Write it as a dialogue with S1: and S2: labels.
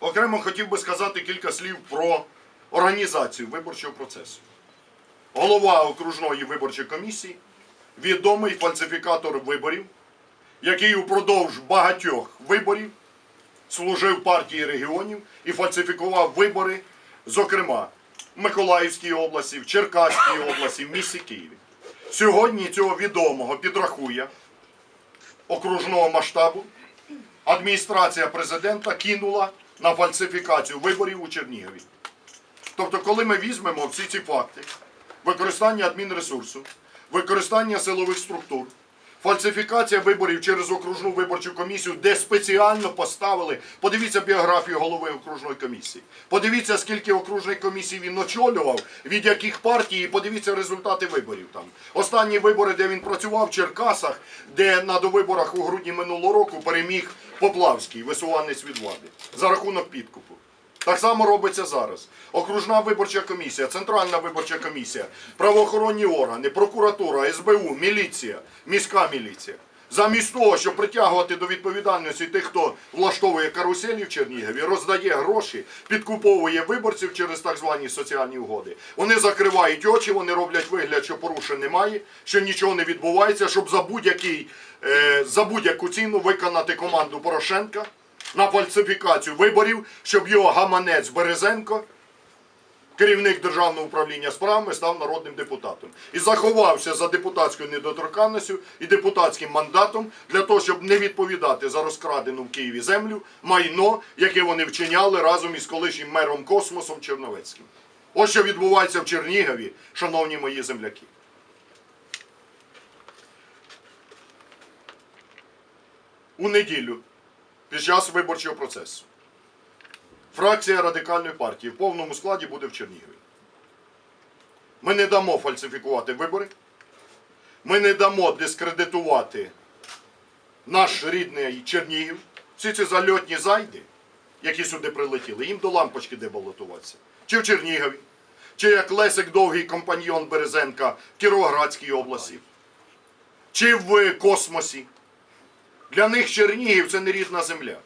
S1: Окремо хотів би сказати кілька слів про організацію виборчого процесу. Голова окружної виборчої комісії, відомий фальсифікатор виборів, який упродовж багатьох виборів служив партії регіонів і фальсифікував вибори, зокрема, в Миколаївській області, в Черкаській області, в місті Києві. Сьогодні цього відомого підрахує окружного масштабу адміністрація президента кинула на фальсифікацію виборів у Чернігові. Тобто, коли ми візьмемо всі ці факти, використання адмінресурсу, використання силових структур, фальсифікація виборів через окружну виборчу комісію, де спеціально поставили, подивіться біографію голови окружної комісії, подивіться, скільки окружних комісій він очолював, від яких партій, і подивіться результати виборів там. Останні вибори, де він працював в Черкасах, де на довиборах у грудні минулого року переміг Поплавський, висуванець від влади, за рахунок підкупу. Так само робиться зараз. Окружна виборча комісія, Центральна виборча комісія, правоохоронні органи, прокуратура, СБУ, міліція, міська міліція. Замість того, щоб притягувати до відповідальності тих, хто влаштовує каруселі в Чернігові, роздає гроші, підкуповує виборців через так звані соціальні угоди. Вони закривають очі, вони роблять вигляд, що порушень немає, що нічого не відбувається, щоб за е, будь-яку ціну виконати команду Порошенка на фальсифікацію виборів, щоб його гаманець Березенко, керівник державного управління справами, став народним депутатом. І заховався за депутатською недоторканністю і депутатським мандатом для того, щоб не відповідати за розкрадену в Києві землю, майно, яке вони вчиняли разом із колишнім мером космосом Черновецьким. Ось що відбувається в Чернігові, шановні мої земляки. У неділю під час виборчого процесу. Фракція радикальної партії в повному складі буде в Чернігові. Ми не дамо фальсифікувати вибори. Ми не дамо дискредитувати наш рідний Чернігів. Всі ці зальотні зайди, які сюди прилетіли, їм до лампочки де балотуватися. Чи в Чернігові, чи як Лесик довгий компаньйон Березенка в Кіровоградській області, чи в космосі. Для них Чернігів це не рідна земля.